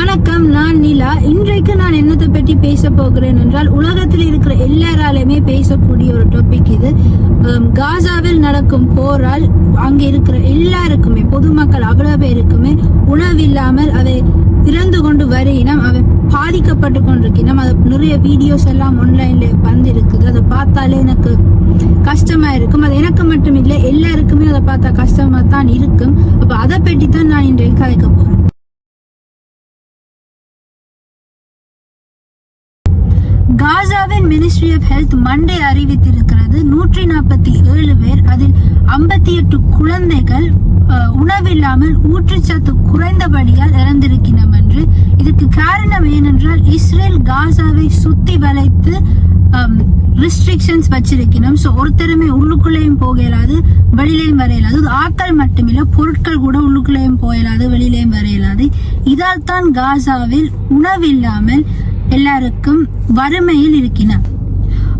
வணக்கம் நான் நிலா. இன்றைக்கு நான் என்னத்தை பற்றி பேச போகிறேன் என்றால் உலகத்தில் இருக்கிற எல்லாராலையுமே பேசக்கூடிய ஒரு டாபிக் இது. காசாவில் நடக்கும் போரால் அங்கே இருக்கிற எல்லாருக்குமே பொதுமக்கள் அவ்வளோ பேருக்குமே உணவில்லாமல் அதை இறந்து கொண்டு வரையினம் அவை பாதிக்கப்பட்டு கொண்டிருக்கணும் அது நிறைய வீடியோஸ் எல்லாம் ஆன்லைன்ல வந்திருக்குது. அதை பார்த்தாலே எனக்கு கஷ்டமா இருக்கும். அது எனக்கு மட்டும் இல்லை எல்லாருக்குமே அதை பார்த்தா கஷ்டமா தான் இருக்கும். அப்போ அதை பற்றி தான் நான் இன்றைக்கு கதைக்க போறேன். காசாவின் மினிஸ்ட்ரி ஆஃப் ஹெல்த் மண்டே அறிவித்திருக்கிறது. நூற்றி நாற்பத்தி ஏழு பேர் அதில் ஐம்பத்தி எட்டு குழந்தைகள் உணவில்லாமல் ஊட்டச்சத்து குறைந்தபடியால் இறந்திருக்கின்றன என்று இதுக்கு காரணம் ஏனென்றால் இஸ்ரேல் காசாவை சுத்தி வளைத்து ரிஸ்ட்ரிக்ஷன்ஸ் வச்சிருக்கணும் ஸோ ஒருத்தருமே உள்ளுக்குள்ளேயும் போக இயலாது வெளியிலையும் வர இயலாது ஆக்கள் ஆட்கள் பொருட்கள் கூட உள்ளுக்குள்ளேயும் போக இயலாது வெளியிலையும் வர இயலாது இதால் தான் காசாவில் உணவில்லாமல் எல்லாருக்கும் வறுமையில் இருக்கினர்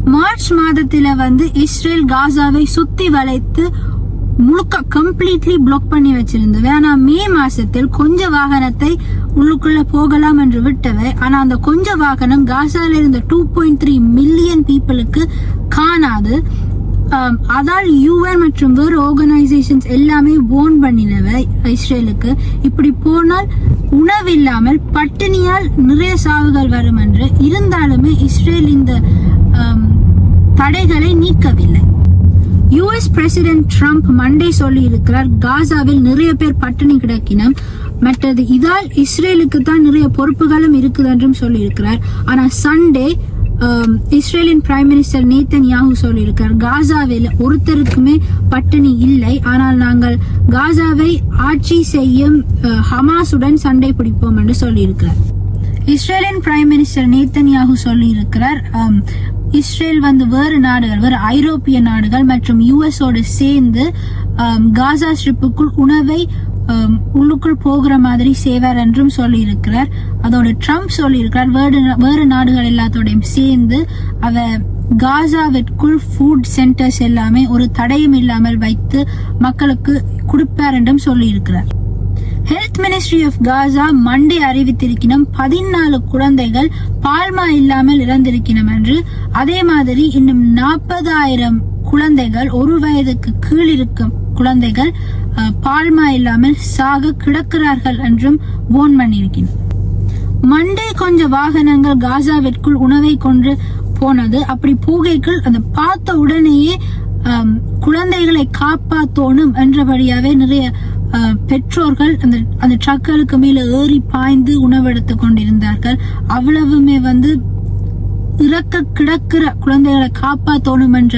மார்ச் மாதத்துல வந்து இஸ்ரேல் காசாவை சுத்தி வளைத்து முழுக்க கம்ப்ளீட்லி பிளாக் பண்ணி வச்சிருந்தது. ஆனா மே மாசத்தில் கொஞ்ச வாகனத்தை உள்ளுக்குள்ள போகலாம் என்று விட்டவை. ஆனா அந்த கொஞ்ச வாகனம் காசால இருந்த டூ பாயிண்ட் த்ரீ மில்லியன் பீப்புளுக்கு காணாது. அதால் யூஎன் மற்றும் வேறு ஆர்கனைசேஷன்ஸ் எல்லாமே போன் பண்ணினவை இஸ்ரேலுக்கு. இப்படி போனால் உணவில்லாமல் பட்டினியால் நிறைய சாவுகள் வரும் என்று இருந்தாலுமே இஸ்ரேல் இந்த தடைகளை நீக்கவில்லை. யுஎஸ் பிரசிடென்ட் ட்ரம்ப் மண்டே சொல்லி இருக்கிறார் காசாவில் நிறைய பேர் பட்டினி கிடக்கினம். மற்றது இதால் இஸ்ரேலுக்கு தான் நிறைய பொறுப்புகளும் இருக்குது என்றும் சொல்லியிருக்கிறார். ஆனால் ஆனா சண்டே இஸ்ரேலின் பிரைம் மினிஸ்டர் நேத்தன் யாஹூ சொல்லியிருக்கார். காசாவில் ஒருத்தருக்குமே பட்டினி இல்லை. ஆனால் நாங்கள் காசாவை ஆட்சி செய்யும் ஹமாசுடன் ஹமாஸுடன் சண்டை பிடிப்போம் என்று சொல்லியிருக்கிறார். இஸ்ரேலின் பிரைம் மினிஸ்டர் நேத்தன்யாகு யாஹூ சொல்லியிருக்கிறார் um, இஸ்ரேல் வந்து வேறு நாடுகள் வேறு ஐரோப்பிய நாடுகள் மற்றும் யுஎஸ் சேர்ந்து um, காசா ஸ்ட்ரிப்புக்குள் உணவை உள்ளுக்குள் போகிற மாதிரி செய்வார் என்றும் சொல்லியிருக்கிறார். அதோட ட்ரம்ப் சொல்லியிருக்கிறார். வேறு வேறு நாடுகள் எல்லாத்தோடையும் சேர்ந்து அவ காசாவிற்குள் ஃபுட் சென்டர்ஸ் எல்லாமே ஒரு தடையும் இல்லாமல் வைத்து மக்களுக்கு கொடுப்பார் என்றும் சொல்லியிருக்கிறார். Health ministry of Gaza Monday அறிவித்திருக்கணும் பதினாலு குழந்தைகள் பால்மா இல்லாமல் இறந்திருக்கணும் என்று. அதே மாதிரி இன்னும் நாற்பதாயிரம் குழந்தைகள் ஒரு வயதுக்கு கீழ் இருக்கும் குழந்தைகள் அஹ், பால்மா இல்லாமல் சாக கிடக்கிறார்கள் என்றும் போன் பண்ணியிருக்கிறேன் மண்டே கொஞ்ச வாகனங்கள் காசாவிற்குள் உணவை கொண்டு போனது. அப்படி போகைக்குள் அந்த பார்த்த உடனேயே குழந்தைகளை காப்பாத்தோணும் என்றபடியாவே நிறைய பெற்றோர்கள் அந்த அந்த ட்ரக்களுக்கு மேல ஏறி பாய்ந்து உணவெடுத்து கொண்டிருந்தார்கள். அவ்வளவுமே வந்து இறக்க கிடக்கிற குழந்தைகளை காப்பாற்றணும் என்ற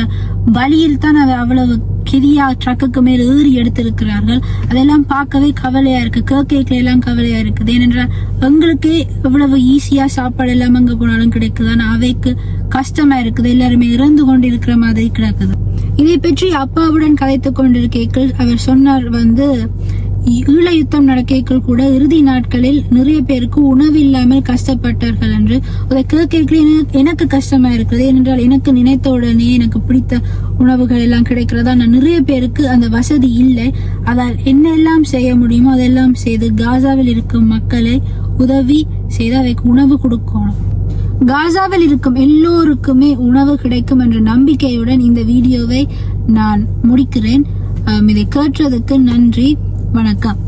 வழியில் தான் அவ அவ்வளவு கெதியா ட்ரக்குக்கு மேல் ஏறி எடுத்திருக்கிறார்கள். அதெல்லாம் பார்க்கவே கவலையா இருக்கு. கேக்கேக்ல எல்லாம் கவலையா இருக்குது. ஏனென்றால் எங்களுக்கே எவ்வளவு ஈஸியா சாப்பாடு எல்லாம் அங்க போனாலும் கிடைக்குது. ஆனா அவைக்கு கஷ்டமா இருக்குது. எல்லாருமே இறந்து கொண்டிருக்கிற மாதிரி கிடக்குது. இதை பற்றி அப்பாவுடன் கதைத்துக் கொண்டிருக்கேக்கள் அவர் சொன்னார் வந்து ஈழ யுத்தம் நடக்கைக்குள் கூட இறுதி நாட்களில் நிறைய பேருக்கு உணவு இல்லாமல் கஷ்டப்பட்டார்கள் என்று அதை கேட்க எனக்கு கஷ்டமா இருக்குது. ஏனென்றால் எனக்கு நினைத்த உடனே எனக்கு பிடித்த உணவுகள் எல்லாம் கிடைக்கிறதா? நான் நிறைய பேருக்கு அந்த வசதி இல்லை. அதால் என்னெல்லாம் செய்ய முடியுமோ அதெல்லாம் செய்து காசாவில் இருக்கும் மக்களை உதவி செய்து அவைக்கு உணவு கொடுக்கணும். காசாவில் இருக்கும் எல்லோருக்குமே உணவு கிடைக்கும் என்ற நம்பிக்கையுடன் இந்த வீடியோவை நான் முடிக்கிறேன். இதை கேட்டதுக்கு நன்றி. வணக்கம்